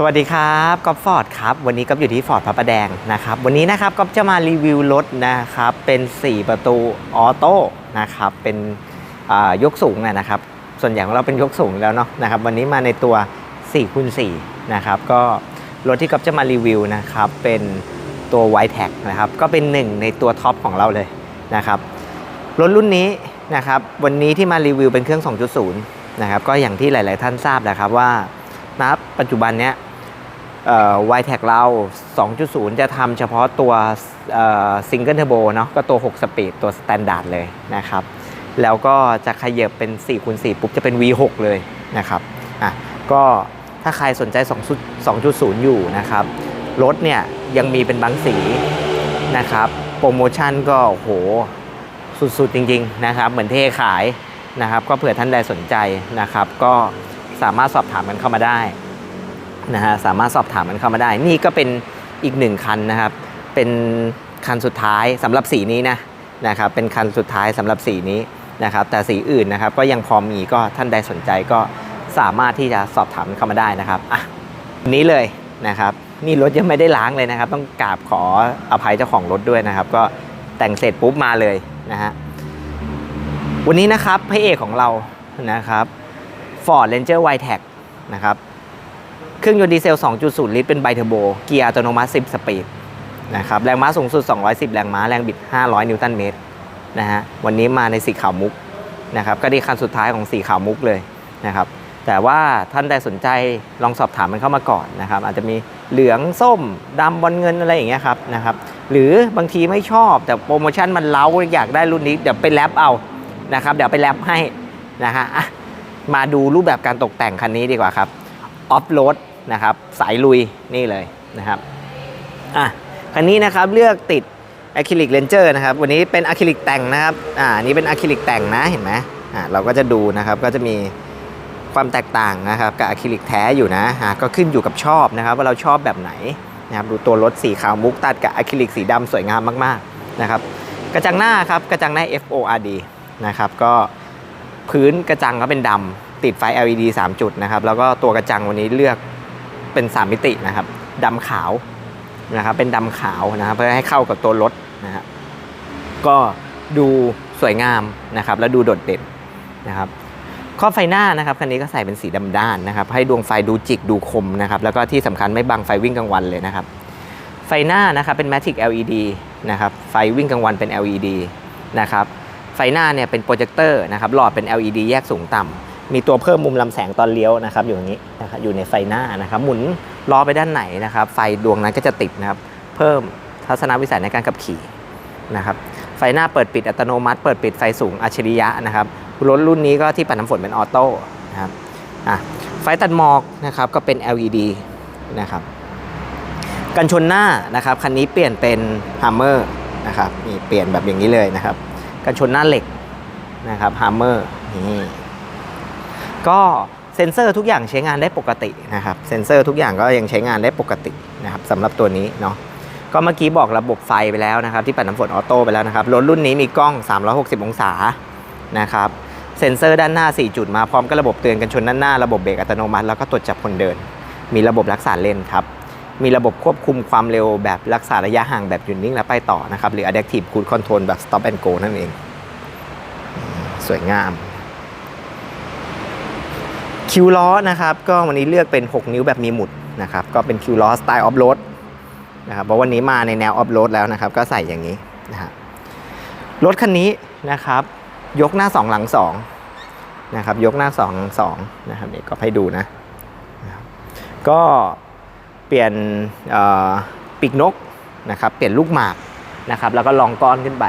สวัสดีครับก๊อฟฟอร์ดครับ วันนี้ก๊อฟอยู่ที่ฟอร์ดพระประแดงนะครับ วันนี้นะครับก๊อฟจะมารีวิวรถนะครับ เป็น 4 ประตูออโต้นะครับ เป็นยกสูงนะครับ ส่วนใหญ่ของเราเป็นยกสูงแล้วเนาะนะครับ วันนี้มาในตัว4คูณ4นะครับ ก็รถที่ก๊อฟจะมารีวิวนะครับ เป็นตัว w i t e c นะครับ ก็เป็นหนึ่งในตัวท็อปของเราเลยนะครับ รถรุ่นนี้นะครับ วันนี้ที่มารีวิวเป็นเครื่อง 2.0 นะครับ ก็อย่างที่หลาย ๆ ท่านทราบนะครับว่าณปัจจุบันเนี้ย ไวแท็กเรา 2.0 จะทำเฉพาะตัวซิงเกิลเทอร์โบเนาะก็ตัว 6 สปีดตัวสแตนดาร์ดเลยนะครับ แล้วก็จะขยับเป็น4คูณ4ปุ๊บจะเป็น V6 เลยนะครับอะก็ถ้าใครสนใจ 2.0 อยู่นะครับ รถเนี่ยยังมีเป็นบางสีนะครับ โปรโมชั่นก็โหสุดๆ จริงๆนะครับเหมือนเทขายนะครับ ก็เผื่อท่านใดสนใจนะครับ ก็สามารถสอบถามกันเข้ามาได้ นะฮะสามารถสอบถามกันเข้ามาได้ นี่ก็เป็นอีกหนึ่งคันนะครับ เป็นคันสุดท้ายสำหรับสีนี้นะนะครับเป็นคันสุดท้ายสำหรับสีนี้นะครับ แต่สีอื่นนะครับก็ยังพอมีก็ท่านใดสนใจก็สามารถที่จะสอบถามเข้ามาได้นะครับอะนี้เลยนะครับ นี่รถยังไม่ได้ล้างเลยนะครับ ต้องกราบขออภัยเจ้าของรถด้วยนะครับ ก็แต่งเสร็จปุ๊บมาเลยนะฮะวันนี้นะครับพระเอกของเรานะครับ Ford Ranger w i t e c นะครับ รื่องยนต์ดีเซล 2.0 ลิตร เป็นไบเทอร์โบ เกียร์อัตโนมัติ 10 สปีดนะครับ แรงม้าสูงสุด 210 แรงม้า แรงบิด 500 นิวตันเมตรนะฮะ วันนี้มาในสีขาวมุกนะครับ ก็ดีคันสุดท้ายของสีขาวมุกเลยนะครับ แต่ว่าท่านใดสนใจลองสอบถามมันเข้ามาก่อนนะครับ อาจจะมีเหลืองส้มดำบอลเงินอะไรอย่างเงี้ยครับนะครับ หรือบางทีไม่ชอบแต่โปรโมชั่นมันเล้าอยากได้รุ่นนี้เดี๋ยวไปแรปเอานะครับ เดี๋ยวไปแรปให้นะฮะอะมาดูรูปแบบการตกแต่งคันนี้ดีกว่าครับออฟโรด นะครับ สายลุยนี่เลยนะครับอะคันนี้นะครับเลือกติดอะคริลิกเลนเจอร์นะครับ วันนี้เป็นอะคริลิกแต่งนะครับอ่านี่เป็นอะคริลิกแต่งนะเห็นไหมอ่าเราก็จะดูนะครับก็จะมีความแตกต่างนะครับกับอะคริลิกแท้อยู่นะอ่าก็ขึ้นอยู่กับชอบนะครับ ว่าเราชอบแบบไหนนะครับดูตัวรถสีขาวมุกตัดกับอะคริลิกสีดำสวยงามมากๆนะครับกระจังหน้าครับกระจังหน้า FORD นะครับก็พื้นกระจังก็เป็นดำติดไฟ LED 3 จุดนะครับ แล้วก็ตัวกระจังวันนี้เลือก เป็น 3 มิตินะครับดำขาวนะครับเป็นดำขาวนะครับเพื่อให้เข้ากับตัวรถนะฮะก็ดูสวยงามนะครับ แล้วดูโดดเด่นนะครับข้อไฟหน้านะครับคันนี้ก็ใส่เป็นสีดำด้านนะครับ ให้ดวงไฟดูจิกดูคมนะครับ แล้วก็ที่สำคัญไม่บังไฟวิ่งกลางวันเลยนะครับ ไฟหน้านะครับเป็น Matic LED นะครับ ไฟวิ่งกลางวันเป็น LED นะครับ ไฟหน้าเนี่ยเป็นโปรเจคเตอร์นะครับ หลอดเป็น LED แยกสูงต่ำ มีตัวเพิ่มมุมลำแสงตอนเลี้ยวนะครับอยู่อย่างนี้นะครับอยู่ในไฟหน้านะครับหมุนล้อไปด้านไหนนะครับ ไฟดวงนั้นก็จะติดนะครับ เพิ่มทัศนวิสัยในการขับขี่นะครับไฟหน้าเปิดปิดอัตโนมัติ เปิดปิดไฟสูงอัจฉริยะนะครับรถรุ่นนี้ก็ที่ปัดน้ำฝนเป็นออโต้นะครับไฟตัดหมอกนะครับก็เป็น LED นะครับกันชนหน้านะครับคันนี้เปลี่ยนเป็นฮัมเมอร์นะครับนี่เปลี่ยนแบบอย่างนี้เลยนะครับกันชนหน้าเหล็กนะครับฮัมเมอร์นี่ ก็เซ็นเซอร์ทุกอย่างใช้งานได้ปกตินะครับเซ็นเซอร์ทุกอย่างก็ยังใช้งานได้ปกตินะครับสำหรับตัวนี้เนาะก็เมื่อกี้บอกระบบไฟไปแล้วนะครับ ที่ปัดน้ำฝนออโต้ไปแล้วนะครับรถรุ่นนี้มีกล้อง 360 องศานะครับเซ็นเซอร์ด้านหน้า 4 จุดมาพร้อมกับระบบเตือนกันชนด้านหน้าระบบเบรกอัตโนมัติแล้วก็ตรวจจับคนเดิน มีระบบรักษาเลนครับมีระบบควบคุมความเร็วแบบรักษาระยะห่างแบบหยุดนิ่งและไปต่อนะครับหรือ adaptive cruise control แบบ stop and go นั่นเอง สวยงาม คิวล้อนะครับก็วันนี้เลือกเป็น 6 นิ้วแบบมีหมุดนะครับก็เป็นคิวล้อสไตล์ออฟโรดนะครับเพราะวันนี้มาในแนวออฟโรดแล้วนะครับ ก็ใส่อย่างนี้นะครับรถคันนี้นะครับ ยกหน้า 2 หลัง2นะครับยกหน้า2หลัง2นะครับนี่ก็ให้ดูนะนะครับก็เปลี่ยนปีกนกนะครับเปลี่ยนลูกหมากนะครับแล้วก็ลองก้อนขึ้นไป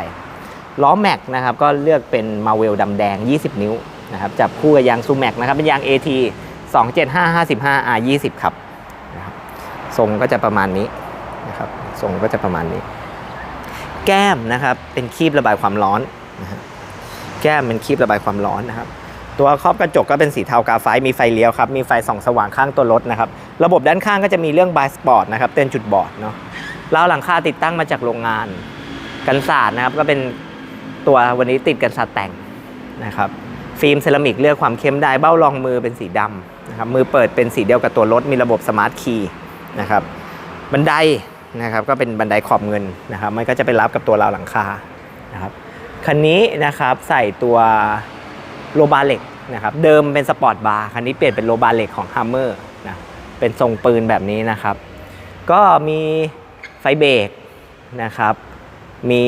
ล้อแม็กนะครับก็เลือกเป็นมาเวลดำแดง 20 นิ้ว นะครับจับคู่กับยางซูแม็กนะครับเป็นยาง AT 275 55 R 20 ครับนะครับทรงก็จะประมาณนี้นะครับทรงก็จะประมาณนี้ แก้มนะครับเป็นคีบระบายความร้อนนะฮะแก้มเป็นคีบระบายความร้อนนะครับ ตัวครอบกระจกก็เป็นสีเทากาไฟมีไฟเลี้ยวครับมีไฟส่องสว่างข้างตัวรถนะครับระบบด้านข้างก็จะมีเรื่องบายสปอร์ตนะครับเตือนจุดบอดเนาะราวหลังคาติดตั้งมาจากโรงงานกันศาสตร์นะครับก็เป็นตัววันนี้ติดกันศาสตร์แต่งนะครับ ฟิล์มเซรามิกเลือกความเข้มได้เบ้ารองมือเป็นสีดำนะครับมือเปิดเป็นสีเดียวกับตัวรถมีระบบสมาร์ทคีย์นะครับบันไดนะครับก็เป็นบันไดขอบเงินนะครับมันก็จะไปรับกับตัวราวหลังคานะครับคันนี้นะครับใส่ตัวโลบาเล็กนะครับเดิมเป็นสปอร์ตบาร์คันนี้เปลี่ยนเป็นโลบาเล็กของ Hammer นะเป็นทรงปืนแบบนี้นะครับ ก็มีไฟเบรกนะครับมี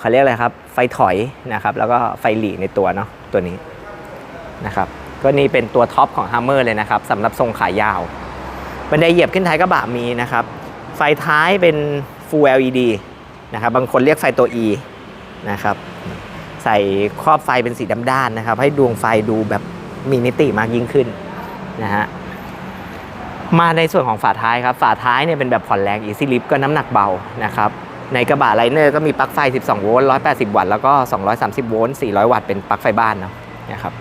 เขาเรียกอะไรครับ ไฟถอยนะครับ แล้วก็ไฟหลีในตัวเนาะตัวนี้นะครับ ก็นี่เป็นตัวท็อปของ Hammer เลยนะครับสำหรับทรงขายาว บันไดเหยียบขึ้นท้ายกระบะมีนะครับ ไฟท้ายเป็น Full LED นะครับ บางคนเรียกไฟตัว E นะครับ ใส่ครอบไฟเป็นสีดำด้านนะครับ ให้ดวงไฟดูแบบมีมิติมากยิ่งขึ้นนะฮะมาในส่วนของฝาท้ายครับ ฝาท้ายเนี่ยเป็นแบบผ่อนแรง Easy Lift ก็น้ำหนักเบานะครับ ในกระบะไลเนอร์ก็มีปลั๊กไฟ 12 โวลต์ 180 วัตต์ แล้วก็ 230 โวลต์ 400 วัตต์ เป็นปลั๊กไฟบ้านเนาะนะครับ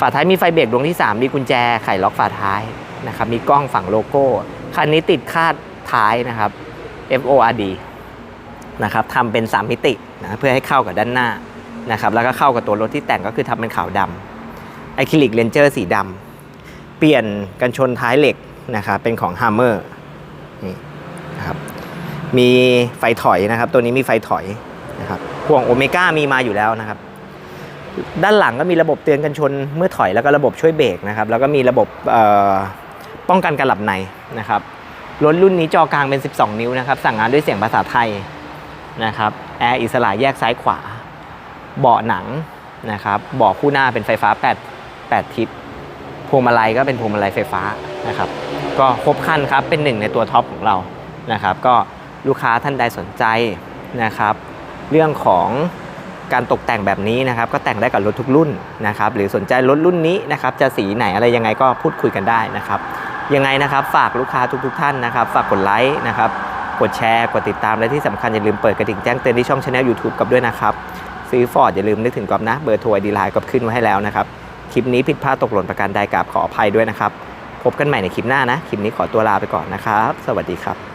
ฝาท้ายมีไฟเบรกดวงที่ 3 มีกุญแจ ไขล็อกฝาท้ายนะครับ มีกล้องฝั่งโลโก้ คันนี้ติดคาดท้ายนะครับ FORD นะครับทำเป็น 3 มิตินะเพื่อให้เข้ากับด้านหน้านะครับ แล้วก็เข้ากับตัวรถที่แต่งก็คือทำเป็นขาวดำอะคริลิกเลนเจอร์สีดำเปลี่ยนกันชนท้ายเหล็กนะครับ เป็นของ Hammer มีไฟถอยนะครับ ตัวนี้มีไฟถอยนะครับพ่วงโอเมก้ามีมาอยู่แล้วนะครับ ด้านหลังก็มีระบบเตือนกันชนเมื่อถอยแล้วก็ระบบช่วยเบรกนะครับ แล้วก็มีระบบป้องกันการหลับในนะครับรถรุ่นนี้จอกลางเป็น 12 นิ้วนะครับ สั่งงานด้วยเสียงภาษาไทยนะครับแอร์อิสระแยกซ้ายขวา เบาะหนังนะครับเบาะคู่หน้าเป็นไฟฟ้า 8 8 ทิศพวงมาลัยก็เป็นพวงมาลัยไฟฟ้านะครับ ก็ครบครันครับเป็นหนึ่งในตัวท็อปของเรานะครับ ก็ ลูกค้าท่านใดสนใจนะครับ เรื่องของการตกแต่งแบบนี้นะครับ ก็แต่งได้กับรถทุกรุ่นนะครับ หรือสนใจรถรุ่นนี้นะครับ จะสีไหนอะไรยังไงก็พูดคุยกันได้นะครับ ยังไงนะครับฝากลูกค้าทุกๆท่านนะครับ ฝากกดไลค์นะครับ กดแชร์ กดติดตามและที่สำคัญอย่าลืมเปิดกระดิ่งแจ้งเตือนที่ช่องช anel YouTube กับด้วยนะครับ ซื้อฟอร์ดอย่าลืมนึกถึงกอบนะเบอร์โทรดีไลน์ก็ขึ้นไว้ให้แล้วนะครับคลิปนี้ผิดพลาดตกหล่นประการใดกราบขออภัยด้วยนะครับ พบกันใหม่ในคลิปหน้านะ คลิปนี้ขอตัวลาไปก่อนนะครับ สวัสดีครับ